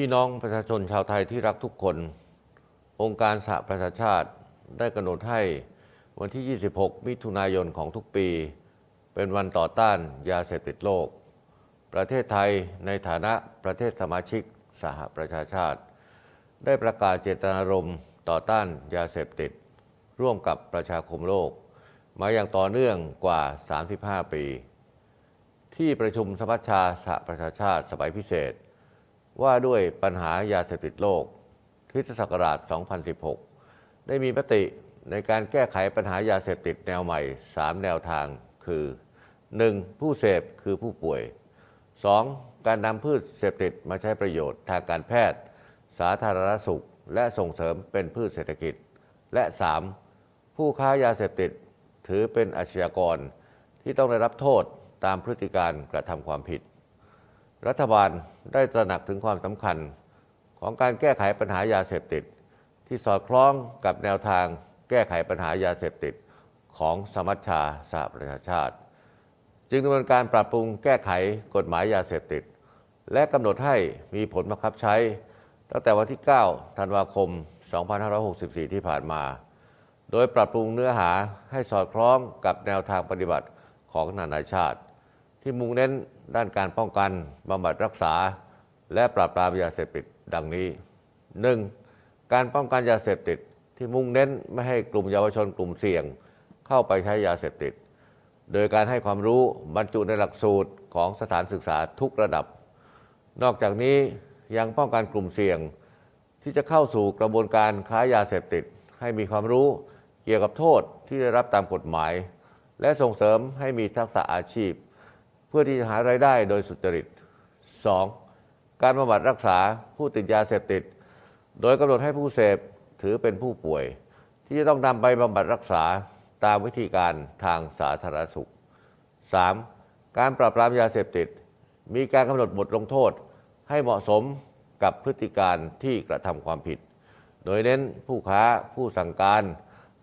พี่น้องประชาชนชาวไทยที่รักทุกคน องค์การสหประชาชาติได้กำหนดให้วันที่ 26 มิถุนายนของทุกปี เป็นวันต่อต้านยาเสพติดโลก ประเทศไทยในฐานะประเทศสมาชิกสหประชาชาติ ได้ประกาศเจตนารมณ์ต่อต้านยาเสพติด ร่วมกับประชาคมโลก มาอย่างต่อเนื่องกว่า 35 ปี ที่ประชุมสมัชชาสหประชาชาติสมัยพิเศษ ว่าด้วยปัญหายาเสพติดโลกคิศักราช 2016 ได้มีมติในการแก้ไขปัญหายาเสพติดแนวใหม่ 3 แนวทางคือ 1. ผู้เสพคือผู้ป่วย 2. การนำพืชเสพติดมาใช้ประโยชน์ทางการแพทย์ สาธารณสุข และส่งเสริมเป็นพืชเศรษฐกิจ และ 3. ผู้ค้ายาเสพติดถือเป็นอาชญากรที่ต้องได้รับโทษตามพฤติการกระทำความผิด รัฐบาลได้ตระหนักถึงความสำคัญของการแก้ไขปัญหายาเสพติด ที่สอดคล้องกับแนวทางแก้ไขปัญหายาเสพติดของสมัชชาสหประชาชาติ จึงดำเนินการปรับปรุงแก้ไขกฎหมายยาเสพติด และกำหนดให้มีผลบังคับใช้ ตั้งแต่วันที่ 9 ธันวาคม 2564 ที่ผ่านมา โดยปรับปรุงเนื้อหาให้สอดคล้องกับแนวทางปฏิบัติของนานาชาติ ที่มุ่งเน้น ด้านการป้องกันบำบัดรักษา และปราบปรามยาเสพติดดังนี้ 1. การป้องกันยาเสพติดที่มุ่งเน้นไม่ให้กลุ่มเยาวชนกลุ่มเสี่ยง เข้าไปใช้ยาเสพติด โดยการให้ความรู้บรรจุในหลักสูตรของสถานศึกษาทุกระดับ นอกจากนี้ยังป้องกันกลุ่มเสี่ยง ที่จะเข้าสู่กระบวนการค้ายาเสพติด ให้มีความรู้เกี่ยวกับโทษที่ได้รับตามกฎหมาย และส่งเสริมให้มีทักษะอาชีพ พื่อที่จะหารายได้โดยสุจริต 2. การบำบัดรักษาผู้ติดยาเสพติด โดยกำหนดให้ผู้เสพถือเป็นผู้ป่วย ที่จะต้องนำไปบำบัดรักษาตามวิธีการทางสาธารณสุข 3. การปราบปรามยาเสพติด มีการกำหนดบทลงโทษให้เหมาะสมกับพฤติการที่กระทำความผิด โดยเน้นผู้ค้าผู้สั่งการ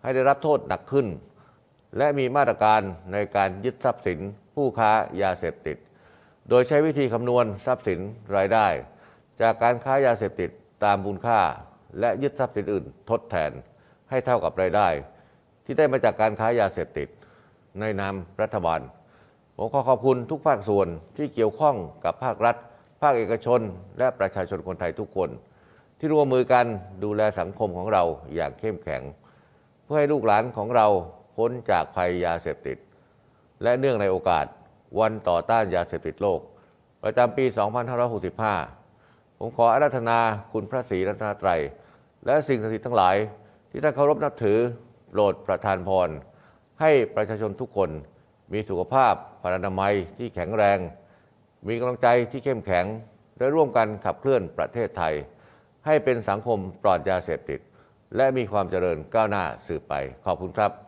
ให้ได้รับโทษหนักขึ้น และมีมาตรการในการยึดทรัพย์สิน ผู้ค้ายาเสพติด โดยใช้วิธีคำนวณทรัพย์สินรายได้ จากการค้ายาเสพติดตามมูลค่า และยึดทรัพย์สินอื่นทดแทนให้เท่ากับรายได้ ที่ได้มาจากการค้ายาเสพติด ในนามรัฐบาลผมขอขอบคุณทุกภาคส่วนที่เกี่ยวข้องกับภาครัฐ ภาคเอกชน และประชาชนคนไทยทุกคน ที่ร่วมมือกันดูแลสังคมของเราอย่างเข้มแข็ง เพื่อให้ลูกหลานของเราพ้นจากภัยยาเสพติด และเนื่องในโอกาสวันต่อต้านยาเสพติดโลก ประจำปี 2565 ผมขออาราธนาคุณพระศรีรัตนตรัย และสิ่งศักดิ์สิทธิ์ทั้งหลาย ที่ท่านเคารพนับถือโปรดประทานพร ให้ประชาชนทุกคนมีสุขภาพพลานามัยที่แข็งแรง มีกำลังใจที่เข้มแข็ง และร่วมกันขับเคลื่อนประเทศไทย ให้เป็นสังคมปลอดยาเสพติด และมีความเจริญก้าวหน้าสืบไปขอบคุณครับ